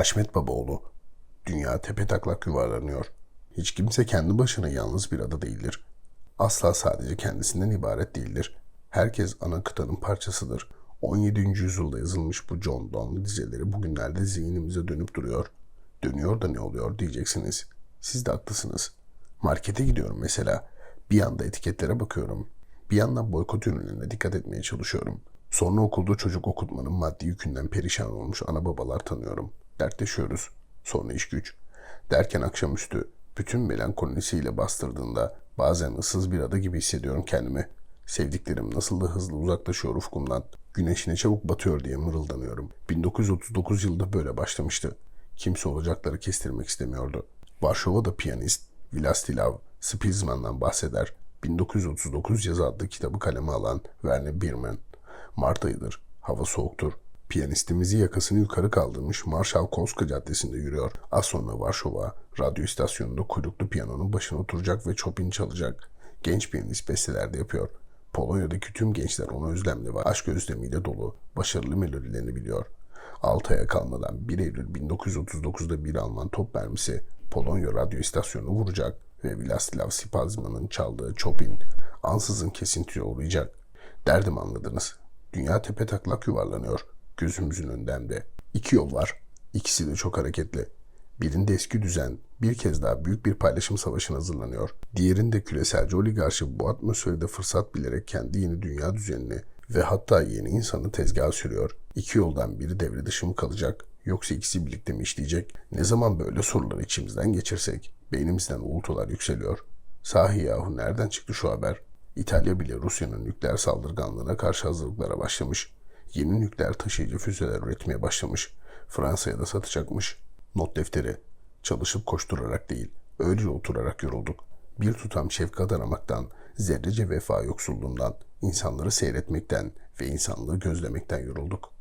Haşmet Babaoğlu. Dünya tepe taklak yuvarlanıyor. Hiç kimse kendi başına yalnız bir ada değildir. Asla sadece kendisinden ibaret değildir. Herkes ana kıtanın parçasıdır. 17. yüzyılda yazılmış bu John Donne dizeleri bugünlerde zihnimize dönüp duruyor. Dönüyor da ne oluyor diyeceksiniz. Siz de haklısınız. Markete gidiyorum mesela. Bir yanda etiketlere bakıyorum. Bir yandan boykot ürünlerine dikkat etmeye çalışıyorum. Sonra okulda çocuk okutmanın maddi yükünden perişan olmuş ana babalar tanıyorum. Dertleşiyoruz. Sonra iş güç. Derken akşamüstü bütün melankolisiyle bastırdığında bazen ıssız bir ada gibi hissediyorum kendimi. Sevdiklerim nasıl da hızlı uzaklaşıyor ufkumdan. Güneşine çabuk batıyor diye mırıldanıyorum. 1939 yılında böyle başlamıştı. Kimse olacakları kestirmek istemiyordu. Varşova'da piyanist Vlastislav Spilzman'dan bahseder. 1939 yazı adlı kitabı kaleme alan Werner Biermann. Mart ayıdır. Hava soğuktur. Piyanistimizi yakasını yukarı kaldırmış Marshall Kolska Caddesi'nde yürüyor. Az sonra Varşova radyo istasyonunda kuyruklu piyanonun başına oturacak ve Chopin çalacak. Genç piyanist bestelerde yapıyor. Polonya'daki tüm gençler ona özlemle ve aşk özlemiyle dolu başarılı melodilerini biliyor. 6 aya kalmadan 1 Eylül 1939'da bir Alman top mermisi Polonya radyo istasyonunu vuracak ve Vlastislav Spazman'ın çaldığı Chopin ansızın kesintiye uğrayacak. Derdim anladınız. Dünya tepe taklak yuvarlanıyor. Gözümüzün önünden de. İki yol var. İkisi de çok hareketli. Birinde eski düzen bir kez daha büyük bir paylaşım savaşına hazırlanıyor. Diğerinde küreselci oligarşi bu atmosferde fırsat bilerek kendi yeni dünya düzenini ve hatta yeni insanı tezgaha sürüyor. İki yoldan biri devre dışı mı kalacak yoksa ikisi birlikte mi işleyecek? Ne zaman böyle soruları içimizden geçirsek beynimizden uğultular yükseliyor. Sahi yahu nereden çıktı şu haber? İtalya bile Rusya'nın nükleer saldırganlığına karşı hazırlıklara başlamış. Yeni nükleer taşıyıcı füzeler üretmeye başlamış. Fransa'ya da satacakmış. Not defteri. Çalışıp koşturarak değil, öylece oturarak yorulduk. Bir tutam şefkat aramaktan, zerrece vefa yoksulluğundan, insanları seyretmekten ve insanlığı gözlemekten yorulduk.